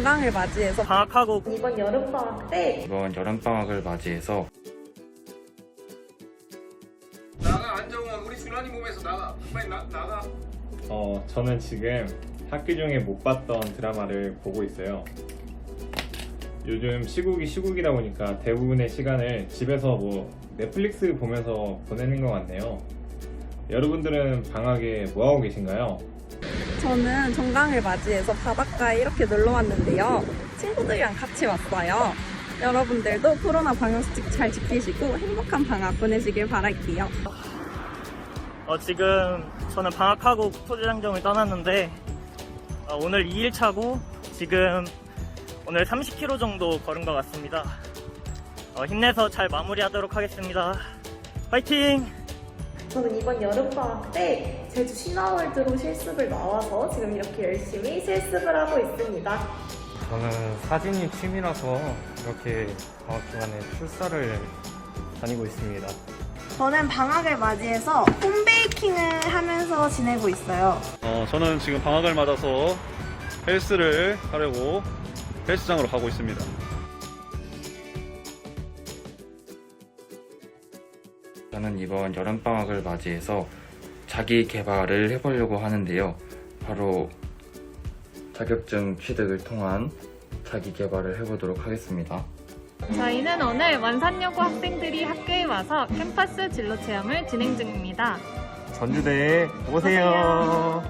종강을 맞이해서 방학하고 이번 여름방학 때 이번 여름방학을 맞이해서 나가 안정환 우리 준환이 몸에서 나가 빨리 나, 나가 어, 저는 지금 학기 중에 못 봤던 드라마를 보고 있어요. 요즘 시국이 시국이다 보니까 대부분의 시간을 집에서 뭐 넷플릭스 보면서 보내는 것 같네요. 여러분들은 방학에 뭐 하고 계신가요? 저는 종강을 맞이해서 바닷가에 이렇게 놀러 왔는데요. 친구들이랑 같이 왔어요. 여러분들도 코로나 방역수칙 잘 지키시고 행복한 방학 보내시길 바랄게요. 어, 지금 저는 방학하고 국토대장정을 떠났는데 어, 오늘 2일차고 지금 오늘 30km 정도 걸은 것 같습니다. 어, 힘내서 잘 마무리하도록 하겠습니다. 파이팅! 저는 이번 여름방학 때 제주 신화월드로 실습을 나와서 지금 이렇게 열심히 실습을 하고 있습니다. 저는 사진이 취미라서 이렇게 방학 기간에 출사를 다니고 있습니다. 저는 방학을 맞이해서 홈베이킹을 하면서 지내고 있어요. 어, 저는 지금 방학을 맞아서 헬스를 하려고 헬스장으로 가고 있습니다. 저는 이번 여름방학을 맞이해서 자기 개발을 해보려고 하는데요. 바로 자격증 취득을 통한 자기 개발을 해보도록 하겠습니다. 저희는 오늘 원산여고 학생들이 학교에 와서 캠퍼스 진로 체험을 진행 중입니다. 전주대에 오세요.